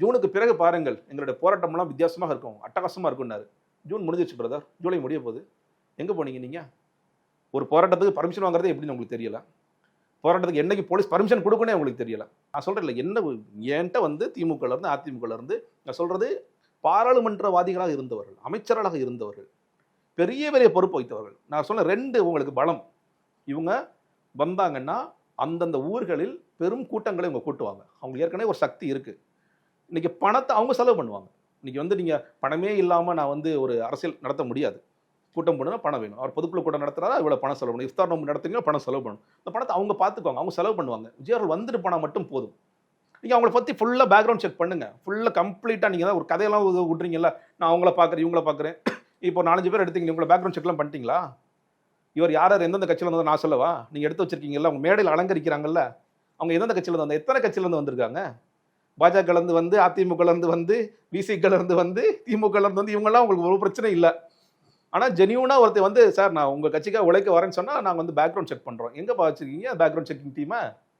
ஜூனுக்கு பிறகு பாருங்கள் எங்களுடைய போராட்டம்லாம் வித்தியாசமாக இருக்கும் அட்டகாசமாக இருக்கும்னாரு. ஜூன் முடிஞ்சிருச்சு பிரதர் ஜூலை முடிய போகுது. எங்கே போனீங்க நீங்கள் ஒரு போராட்டத்துக்கு பர்மிஷன் வாங்குறது எப்படின்னு உங்களுக்கு தெரியல. போராட்டத்துக்கு என்னைக்கு போலீஸ் பர்மிஷன் கொடுக்கணும் உங்களுக்கு தெரியல. நான் சொல்கிறேன் இல்லை என்ன என்கிட்ட வந்து திமுகலேருந்து அதிமுகலேருந்து நான் சொல்கிறது பாராளுமன்றவாதிகளாக இருந்தவர்கள் அமைச்சர்களாக இருந்தவர்கள் பெரிய பெரிய பொறுப்பு வைத்தவர்கள் நான் சொன்ன ரெண்டு உங்களுக்கு பலம். இவங்க வந்தாங்கன்னா அந்தந்த ஊர்களில் பெரும் கூட்டங்களை இவங்க கூட்டுவாங்க. அவங்க ஏற்கனவே ஒரு சக்தி இருக்குது இன்றைக்கி பணத்தை அவங்க செலவு பண்ணுவாங்க. இன்றைக்கி வந்து நீங்கள் பணமே இல்லாமல் நான் வந்து ஒரு அரசியல் நடத்த முடியாது. கூட்டம் போடணும் பணம் வேணும். அவர் பொதுக்குழு கூட்டம் நடத்துறதா இவ்வளோ பணம் செலவு பண்ணணும். இஃப்தார் நோம்பு நடத்துறீங்களா? பணம் செலவு பண்ணணும். இந்த பணத்தை அவங்க பார்த்துக்குவாங்க அவங்க செலவு பண்ணுவாங்க. விஜய் அவர்கள் வந்துட்டு போனால் மட்டும் போதும். நீங்கள் அவங்கள பற்றி ஃபுல்லாக பேக்ரவுண்ட் செக் பண்ணுங்கள் ஃபுல்லாக கம்ப்ளீட்டாக நீங்கள் தான் ஒரு கதையெல்லாம் வி- விட்றீங்கல்ல நான் அவங்கள பார்க்குறேன் இவங்கள பார்க்குறேன் இப்போ நாலஞ்சு பேர் எடுத்தீங்க. உங்களை பேக்ரவுண்ட் செக்லாம் பண்ணிட்டீங்களா? இவர் யார் யார் எந்தெந்த கட்சியில் இருந்தது நான் சொல்லவா? நீங்கள் எடுத்து வச்சிருக்கீங்கல்ல. அவங்க மேடையில் அலங்கரிக்கிறாங்கல்ல. அவங்க எந்தெந்த கட்சியில் இருந்து எத்தனை கட்சியிலேருந்து வந்திருக்காங்க? பாஜகலேருந்து வந்து அதிமுகலேருந்து வந்து விசிக வந்து திமுகலேருந்து வந்து இவங்கெல்லாம் உங்களுக்கு ஒரு பிரச்சனை இல்லை. ஆனால் ஜெனியூனாக ஒருத்தர் வந்து சார் நான் உங்கள் கட்சிக்காக உழைக்க வரேன்னு சொன்னால் நாங்கள் வந்து பேக்ரவுண்ட் செக் பண்ணுறோம் எங்கே வச்சிருக்கீங்க? பேக்ரவுண்ட் செக்கிங் டீமை